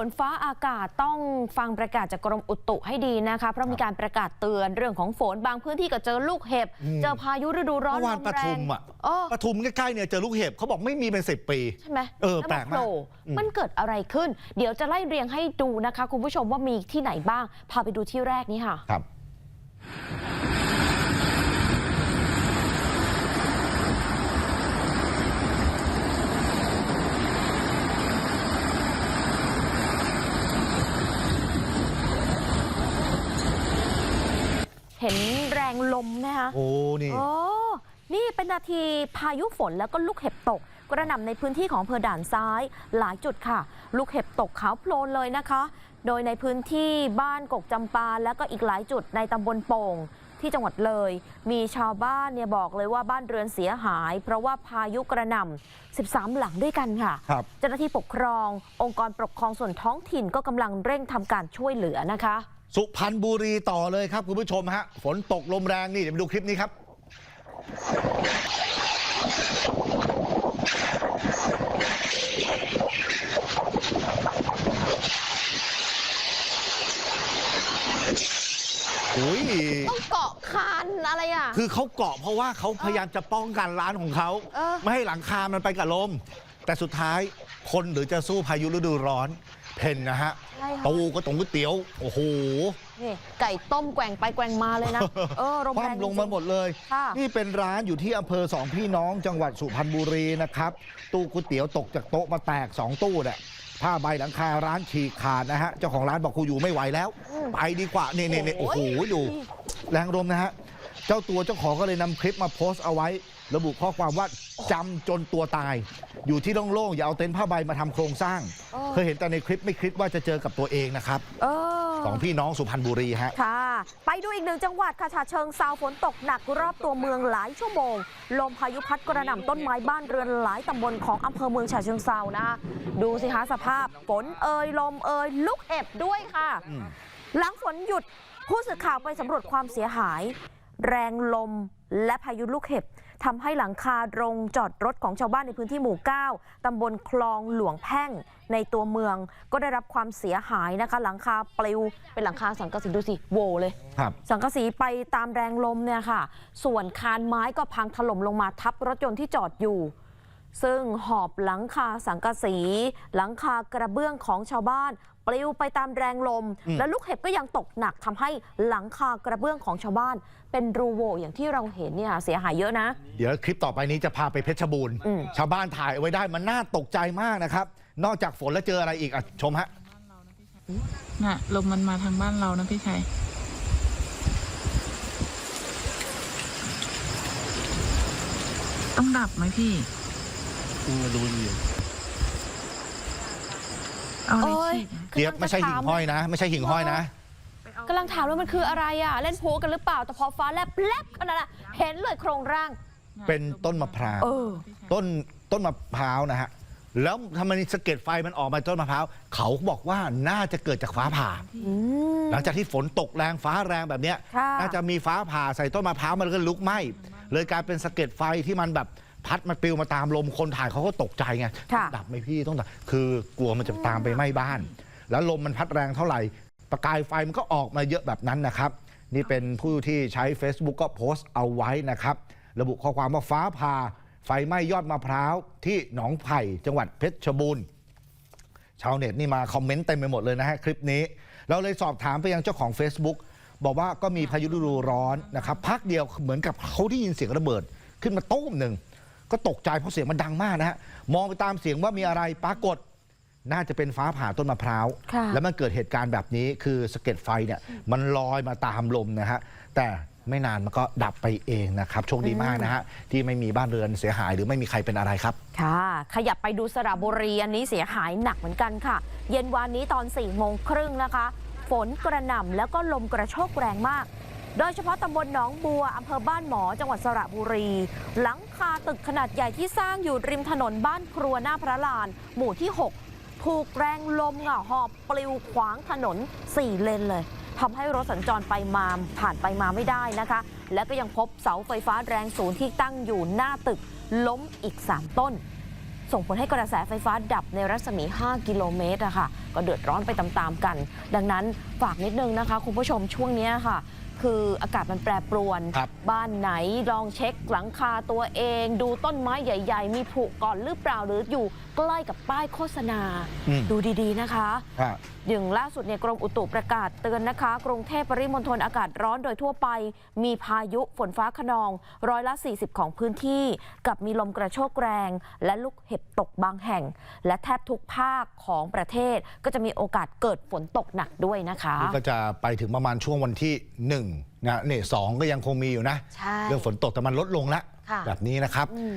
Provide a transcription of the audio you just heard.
ฝนฟ้าอากาศต้องฟังประกาศจากกรมอุตุให้ดีนะคะ เพราะมีการประกาศเตือนเรื่องของฝนบางพื้นที่ก็เจอลูกเห็บอืมเจอพายุฤดูร้อนเมื่อวานลปแรทุงมอะเออปทุมใกล้ๆเนี่ยเจอลูกเห็บเขาบอกไม่มีเป็นสิบปี ใช่ไหมเออล้วแปลกมาก โผอืมมันเกิดอะไรขึ้น เดี๋ยวจะไล่เรียงให้ดูนะคะ คุณผู้ชมว่ามีที่ไหนบ้าง พาไปดูที่แรกนี้ค่ะ ครับ เห็นแรงลมไหมคะโอ้นี่โอ้นี่เป็นนาทีพายุฝนแล้วก็ลูกเห็บตก กระหน่ำในพื้นที่ของอำเภอด่านซ้ายหลายจุดค่ะ ลูกเห็บตกขาวโพลนเลยนะคะ โดยในพื้นที่บ้านกกจำปา แล้วก็อีกหลายจุดในตำบลโป่งที่จังหวัดเลย มีชาวบ้านเนี่ยบอกเลยว่าบ้านเรือนเสียหาย เพราะว่าพายุกระหน่ำ 13 หลังด้วยกันค่ะครับเจ้าหน้าที่ปกครอง องค์กรปกครองส่วนท้องถิ่นก็กำลังเร่งทำการช่วยเหลือนะคะ สุพรรณบุรีต่อเลยครับคุณผู้ชมฮะ ฝนตกลมแรงนี่เดี๋ยวไปดูคลิปนี้ครับ อุ้ย ต้องเกาะคานอะไรอะ คือเขาเกาะเพราะว่าเขาพยายามจะป้องกันร้านของเขา เออ ไม่ให้หลังคามันไปกับลม แต่สุดท้ายคนหรือจะสู้พายุฤดูร้อน เพนนะฮะใช่ค่ะ ตูก็ตรงก๋วยเตี๋ยว โอ้โหนี่ไก่ต้มแกว่งไปแกว่งมาเลยนะ เออลมคแรงว่ำลงมาหมดเลย ค่ะ นี่เป็นร้านอยู่ที่อำเภอสองพี่น้องจังหวัดสุพรรณบุรีนะครับ ตู้ก๋วยเตี๋ยวตกจากโต๊ะมาแตก2ตู้เนี่ยผ้าใบหลังคาร้านฉีกขาดนะฮะ เจ้าของร้านบอกกูอยู่ไม่ไหวแล้วอืมไปดีกว่าเนี่ยเนี่ยเนี่ยโอ้โอ้ยโหดู แรงลมนะฮะ เจ้าตัวเจ้าของก็เลยนำคลิปมาโพสต์เอาไว้ ระบุข้อความว่าจำจนตัวตาย อยู่ที่โล่งๆอย่าเอาเต็นท์ผ้าใบมาทำโครงสร้างเออเคยเห็นแต่ในคลิปไม่คิดว่าจะเจอกับตัวเองนะครับเออ สองพี่น้องสุพรรณบุรีฮะ ค่ะ ไปดูอีกหนึ่งจังหวัดค่ะฉะเชิงเซาฝนตกหนักรอบตัวเมืองหลายชั่วโมง ลมพายุพัดกระหน่ำต้นไม้บ้านเรือนหลายตำบลของอำเภอเมืองฉะเชิงเซานะคะดูสิคะสภาพฝนเอ่ยลมเอ่ยลูกเห็บด้วยค่ะ อืม หลังฝนหยุดผู้สื่อข่าวไปสำรวจความเสียหาย แรงลมและพายุลูกเห็บทำให้หลังคาโรงจอดรถของชาวบ้านในพื้นที่หมู่ 9ตำบลคลองหลวงแพ่งในตัวเมือง ก็ได้รับความเสียหายนะคะ หลังคาปลิว เป็นหลังคาสังกะสีดูสิโหวเลย ครับสังกะสีไปตามแรงลมเนี่ยค่ะ ส่วนคานไม้ก็พังถล่มลงมาทับรถยนต์ที่จอดอยู่ ซึ่งหอบหลังคาสังกะสี หลังคากระเบื้องของชาวบ้านปลิวไปตามแรงลมอืมและลูกเห็บก็ยังตกหนักทำให้หลังคากระเบื้องของชาวบ้าน เป็นรูโหวอย่างที่เราเห็นเนี่ยเสียหายเยอะนะ เดี๋ยวคลิปต่อไปนี้จะพาไปเพชรบูรณ์อืมชาวบ้านถ่ายเอาไว้ได้มันน่าตกใจมากนะครับ นอกจากฝนแล้วเจออะไรอีกอะชมฮะน่ะลมมันมาทางบ้านเรานะพี่ชัยต้องดับไหมพี่ เอาอะไรโอ้ยฉีดเจี๊ยบไม่ใช่หิ่งห้อยนะ ไม่ใช่หิ่งห้อยนะ กำลังถามว่ามันคืออะไรอะ เล่นโพกันหรือเปล่า แต่พอฟ้าแลบแลบขนาดนั้นเห็นเลยโครงร่าง เป็นต้นมะพร้าวเออ ต้นต้นมะพร้าวนะฮะ แล้วทำไมสะเก็ดไฟมันออกมาต้นมะพร้าวเขาบอกว่าน่าจะเกิดจากฟ้าผ่า อืม หลังจากที่ฝนตกแรงฟ้าแรงแบบเนี้ยค่ะ น่าจะมีฟ้าผ่าใส่ต้นมะพร้าวมันก็ลุกไหม้เลยกลายเป็นสะเก็ดไฟที่มันแบบ พัดมันปลิวมาตามลมคนถ่ายเขาก็ตกใจไงค่ะ ดับไหมพี่ต้องดับคือกลัวมันจะตามไปไหม้บ้าน แล้วลมมันพัดแรงเท่าไหร่ ประกายไฟมันก็ออกมาเยอะแบบนั้นนะครับ นี่เป็นผู้ที่ใช้ Facebook ก็โพสต์เอาไว้นะครับ ระบุข้อความว่าฟ้าผ่าไฟไหม้ยอดมะพร้าวที่หนองไผ่จังหวัดเพชรบูรณ์ ชาวเน็ตนี่มาคอมเมนต์เต็มไปหมดเลยนะฮะคลิปนี้ เราเลยสอบถามไปยังเจ้าของ Facebook บอกว่าก็มีพายุฤดูร้อนนะครับพักเดียวเหมือนกับเขาได้ยินเสียงระเบิดขึ้นมาตุ้มหนึ่ง ก็ตกใจเพราะเสียงมันดังมากนะฮะมองไปตามเสียงว่ามีอะไรปรากฏ น่าจะเป็นฟ้าผ่าต้นมะพร้าว ค่ะ แล้วมันเกิดเหตุการณ์แบบนี้คือสะเก็ดไฟเนี่ยมันลอยมาตามลมนะฮะแต่ไม่นานมันก็ดับไปเองนะครับโชคดีมากนะฮะที่ไม่มีบ้านเรือนเสียหายหรือไม่มีใครเป็นอะไรครับ ค่ะ ขยับไปดูสระบุรีอันนี้เสียหายหนักเหมือนกันค่ะ เย็นวานนี้ตอน4ี่โมงครึ่งนะคะ ฝนกระหน่ำแล้วก็ลมกระโชกแรงมาก โดยเฉพาะตำบลหนองบัวอำเภอบ้านหมอ จังหวัดสระบุรี หลังคาตึกขนาดใหญ่ที่สร้างอยู่ริมถนนบ้านครัวหน้าพระลาน หมู่ที่ 6 ถูกแรงลมอะหอบปลิวขวางถนน 4 เลนเลยทำให้รถสัญจรไปมาผ่านไปมาไม่ได้นะคะ และก็ยังพบเสาไฟฟ้าแรงสูงที่ตั้งอยู่หน้าตึกล้มอีก 3 ต้น ส่งผลให้กระแสไฟฟ้าดับในรัศมี 5 กิโลเมตรอะค่ะ ก็เดือดร้อนไปตามๆกัน ดังนั้นฝากนิดนึงนะคะ คุณผู้ชมช่วงนี้ค่ะ คืออากาศมันแปรปรวนครับบ้านไหนลองเช็คหลังคาตัวเอง ดูต้นไม้ใหญ่ ๆ มีผุก่อนหรือเปล่าหรืออยู่ใกล้กับป้ายโฆษณา อืมดูดีๆนะคะครับอย่างล่าสุดเนี่ยกรมอุตุประกาศเตือนนะคะ กรุงเทพปริมณฑลอากาศร้อนโดยทั่วไป มีพายุฝนฟ้าขนองร้อยละ 40 ของพื้นที่ กับมีลมกระโชกแรง และลูกเห็บตกบางแห่ง และแทบทุกภาคของประเทศก็จะมีโอกาสเกิดฝนตกหนักด้วยนะคะ นี่ก็จะไปถึงประมาณช่วงวันที่1นะเนี่ยสองก็ยังคงมีอยู่นะใช่เรื่องฝนตกแต่มันลดลงแล้ว ค่ะ แบบนี้นะครับอืม